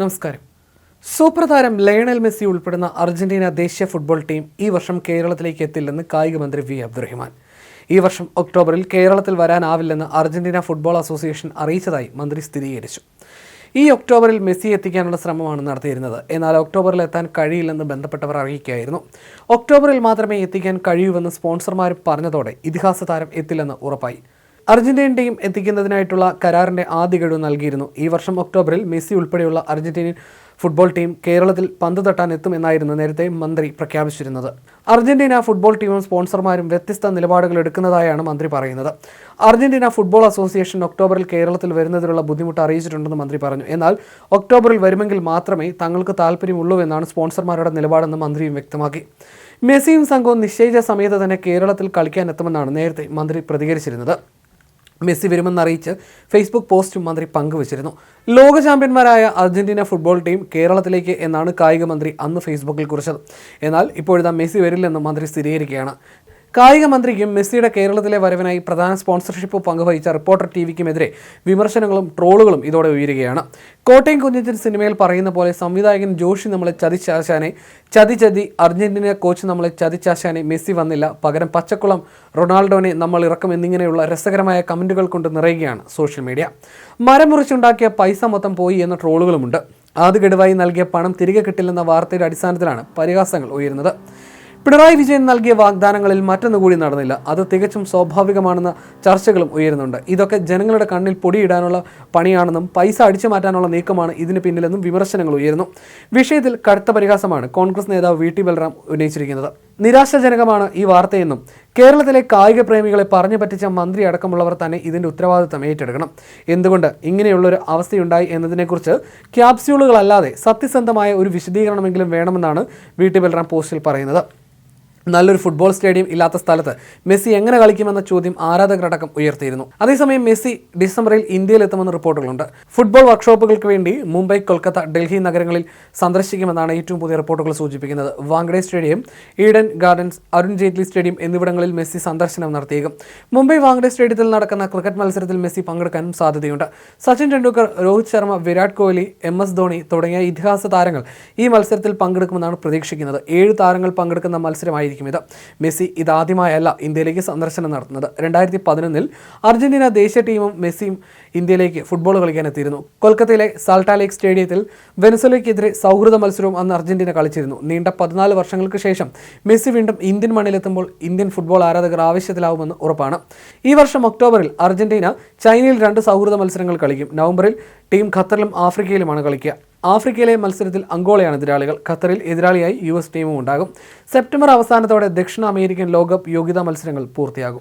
നമസ്കാരം. സൂപ്പർ താരം Lionel Messi ഉൾപ്പെടുന്ന അർജന്റീന ദേശീയ ഫുട്ബോൾ ടീം ഈ വർഷം കേരളത്തിലേക്ക് എത്തില്ലെന്ന് കായിക മന്ത്രി വി. അബ്ദുറഹിമാൻ. ഈ വർഷം ഒക്ടോബറിൽ കേരളത്തിൽ വരാനാവില്ലെന്ന് അർജന്റീന ഫുട്ബോൾ അസോസിയേഷൻ അറിയിച്ചതായി മന്ത്രി സ്ഥിരീകരിച്ചു. ഈ ഒക്ടോബറിൽ മെസ്സി എത്തിക്കാനുള്ള ശ്രമമാണ് നടത്തിയിരുന്നത്. എന്നാൽ ഒക്ടോബറിൽ എത്താൻ കഴിയില്ലെന്ന് ബന്ധപ്പെട്ടവർ അറിയിക്കുകയായിരുന്നു. ഒക്ടോബറിൽ മാത്രമേ എത്തിക്കാൻ കഴിയൂവെന്ന് സ്പോൺസർമാർ പറഞ്ഞതോടെ ഇതിഹാസ താരം എത്തില്ലെന്ന് ഉറപ്പായി. അർജന്റീൻ ടീം എത്തിക്കുന്നതിനായിട്ടുള്ള കരാറിന്റെ ആദ്യ ഗഡു നൽകിയിരുന്നു. ഈ വർഷം ഒക്ടോബറിൽ മെസ്സി ഉൾപ്പെടെയുള്ള അർജന്റീനിയൻ ഫുട്ബോൾ ടീം കേരളത്തിൽ പന്ത് തട്ടാൻ എത്തുമെന്നായിരുന്നു നേരത്തെ മന്ത്രി പ്രഖ്യാപിച്ചിരുന്നത്. അർജന്റീന ഫുട്ബോൾ ടീമും സ്പോൺസർമാരും വ്യത്യസ്ത നിലപാടുകൾ എടുക്കുന്നതായാണ് മന്ത്രി പറയുന്നത്. അർജന്റീന ഫുട്ബോൾ അസോസിയേഷൻ ഒക്ടോബറിൽ കേരളത്തിൽ വരുന്നതിനുള്ള ബുദ്ധിമുട്ട് അറിയിച്ചിട്ടുണ്ടെന്ന് മന്ത്രി പറഞ്ഞു. എന്നാൽ ഒക്ടോബറിൽ വരുമെങ്കിൽ മാത്രമേ തങ്ങൾക്ക് താല്പര്യമുള്ളൂ എന്നാണ് സ്പോൺസർമാരുടെ നിലപാടെന്ന് മന്ത്രിയും വ്യക്തമാക്കി. മെസ്സിയും സംഘവും നിശ്ചയിച്ച സമയത്ത് തന്നെ കേരളത്തിൽ കളിക്കാൻ എത്തുമെന്നാണ് നേരത്തെ മന്ത്രി പ്രതികരിച്ചിരുന്നത്. മെസ്സി വരുമെന്നറിയിച്ച് ഫേസ്ബുക്ക് പോസ്റ്റും മന്ത്രി പങ്കുവച്ചിരുന്നു. ലോക ചാമ്പ്യന്മാരായ അർജന്റീന ഫുട്ബോൾ ടീം കേരളത്തിലേക്ക് എന്നാണ് കായിക മന്ത്രി അന്ന് ഫേസ്ബുക്കിൽ കുറിച്ചത്. എന്നാൽ ഇപ്പോഴിതാ മെസ്സി വരില്ലെന്ന് മന്ത്രി സ്ഥിരീകരിക്കുകയാണ്. കായിക മന്ത്രിക്കും മെസ്സിയുടെ കേരളത്തിലെ വരവിനായി പ്രധാന സ്പോൺസർഷിപ്പ് പങ്കുവഹിച്ച റിപ്പോർട്ടർ ടി വിക്കുമെതിരെ വിമർശനങ്ങളും ട്രോളുകളും ഇതോടെ ഉയരുകയാണ്. കോട്ടയം കുഞ്ഞിച്ചൻ സിനിമയിൽ പറയുന്ന പോലെ സംവിധായകൻ ജോഷി നമ്മളെ ചതിച്ചാശാനെ ചതി ചതി അർജന്റീന കോച്ച് നമ്മളെ ചതിച്ചാശാനെ മെസ്സി വന്നില്ല പകരം പച്ചക്കുളം റൊണാൾഡോനെ നമ്മൾ ഇറക്കും എന്നിങ്ങനെയുള്ള രസകരമായ കമന്റുകൾ കൊണ്ട് നിറയുകയാണ് സോഷ്യൽ മീഡിയ. മരം മുറിച്ചുണ്ടാക്കിയ പൈസ മൊത്തം പോയി എന്ന ട്രോളുകളുമുണ്ട്. ആദ്യ ഗഡുവായി നൽകിയ പണം തിരികെ കിട്ടില്ലെന്ന വാർത്തയുടെ അടിസ്ഥാനത്തിലാണ് പരിഹാസങ്ങൾ ഉയരുന്നത്. പിണറായി വിജയൻ നൽകിയ വാഗ്ദാനങ്ങളിൽ മറ്റൊന്നുകൂടി നടന്നില്ല. അത് തികച്ചും സ്വാഭാവികമാണെന്ന ചർച്ചകളും ഉയരുന്നുണ്ട്. ഇതൊക്കെ ജനങ്ങളുടെ കണ്ണിൽ പൊടിയിടാനുള്ള പണിയാണെന്നും പൈസ അടിച്ചു മാറ്റാനുള്ള നീക്കമാണ് ഇതിന് പിന്നിലെന്നും വിമർശനങ്ങൾ ഉയരുന്നു. വിഷയത്തിൽ കടുത്ത പരിഹാസമാണ് കോൺഗ്രസ് നേതാവ് വി ടി ബൽറാം ഉന്നയിച്ചിരിക്കുന്നത്. നിരാശാജനകമാണ് ഈ വാർത്തയെന്നും കേരളത്തിലെ കായിക പ്രേമികളെ പറഞ്ഞു പറ്റിച്ച മന്ത്രി അടക്കമുള്ളവർ തന്നെ ഇതിന്റെ ഉത്തരവാദിത്തം ഏറ്റെടുക്കണം. എന്തുകൊണ്ട് ഇങ്ങനെയുള്ളൊരു അവസ്ഥയുണ്ടായി എന്നതിനെക്കുറിച്ച് ക്യാപ്സ്യൂളുകളല്ലാതെ സത്യസന്ധമായ ഒരു വിശദീകരണമെങ്കിലും വേണമെന്നാണ് വി ടി ബൽറാം പോസ്റ്റിൽ പറയുന്നത്. നല്ലൊരു ഫുട്ബോൾ സ്റ്റേഡിയം ഇല്ലാത്ത സ്ഥലത്ത് മെസ്സി എങ്ങനെ കളിക്കുമെന്ന ചോദ്യം ആരാധകരടക്കം ഉയർത്തിയിരുന്നു. അതേസമയം മെസ്സി ഡിസംബറിൽ ഇന്ത്യയിൽ എത്തുമെന്ന് റിപ്പോർട്ടുകളുണ്ട്. ഫുട്ബോൾ വർക്ക്ഷോപ്പുകൾക്ക് വേണ്ടി മുംബൈ കൊൽക്കത്ത ഡൽഹി നഗരങ്ങളിൽ സന്ദർശിക്കുമെന്നാണ് ഏറ്റവും പുതിയ റിപ്പോർട്ടുകൾ സൂചിപ്പിക്കുന്നത്. വാങ്കഡെ സ്റ്റേഡിയം ഈഡൻ ഗാർഡൻസ് അരുൺ ജെയ്റ്റ്ലി സ്റ്റേഡിയം എന്നിവിടങ്ങളിൽ മെസ്സി സന്ദർശനം നടത്തിയേക്കും. മുംബൈ വാങ്കഡെ സ്റ്റേഡിയത്തിൽ നടക്കുന്ന ക്രിക്കറ്റ് മത്സരത്തിൽ മെസ്സി പങ്കെടുക്കാനും സാധ്യതയുണ്ട്. സച്ചിൻ ടെണ്ടുൽക്കർ രോഹിത് ശർമ്മ വിരാട് കോഹ്ലി എം എസ് ധോണി തുടങ്ങിയ ഇതിഹാസ താരങ്ങൾ ഈ മത്സരത്തിൽ പങ്കെടുക്കുമെന്നാണ് പ്രതീക്ഷിക്കുന്നത്. ഏഴ് താരങ്ങൾ പങ്കെടുക്കുന്ന മത്സരമായിരിക്കും. ആയിരിക്കും ഇത് മെസ്സി ഇതാദ്യമായല്ല ഇന്ത്യയിലേക്ക് സന്ദർശനം നടത്തുന്നത്. രണ്ടായിരത്തി പതിനൊന്നിൽ അർജന്റീന ദേശീയ ടീമും മെസ്സിയും ഇന്ത്യയിലേക്ക് ഫുട്ബോൾ കളിക്കാൻ എത്തിയിരുന്നു. കൊൽക്കത്തയിലെ സാൾട്ടാലേക്ക് സ്റ്റേഡിയത്തിൽ വെനസുലയ്ക്കെതിരെ സൗഹൃദ മത്സരവും അന്ന് അർജന്റീന കളിച്ചിരുന്നു. നീണ്ട പതിനാല് വർഷങ്ങൾക്ക് ശേഷം മെസ്സി വീണ്ടും ഇന്ത്യൻ മണ്ണിലെത്തുമ്പോൾ ഇന്ത്യൻ ഫുട്ബോൾ ആരാധകർ ആവശ്യത്തിലാവുമെന്ന് ഉറപ്പാണ്. ഈ വർഷം ഒക്ടോബറിൽ അർജന്റീന ചൈനയിൽ രണ്ട് സൗഹൃദ മത്സരങ്ങൾ കളിക്കും. നവംബറിൽ ടീം ഖത്തറിലും ആഫ്രിക്കയിലുമാണ് കളിക്കുക. ആഫ്രിക്കയിലെ മത്സരത്തിൽ അങ്കോളയാണ് എതിരാളികൾ. ഖത്തറിൽ എതിരാളിയായി യു എസ് ടീമും ഉണ്ടാകും. സെപ്റ്റംബർ അവസാനത്തോടെ ദക്ഷിണ അമേരിക്കൻ ലോകകപ്പ് യോഗ്യതാ മത്സരങ്ങൾ പൂർത്തിയാകും.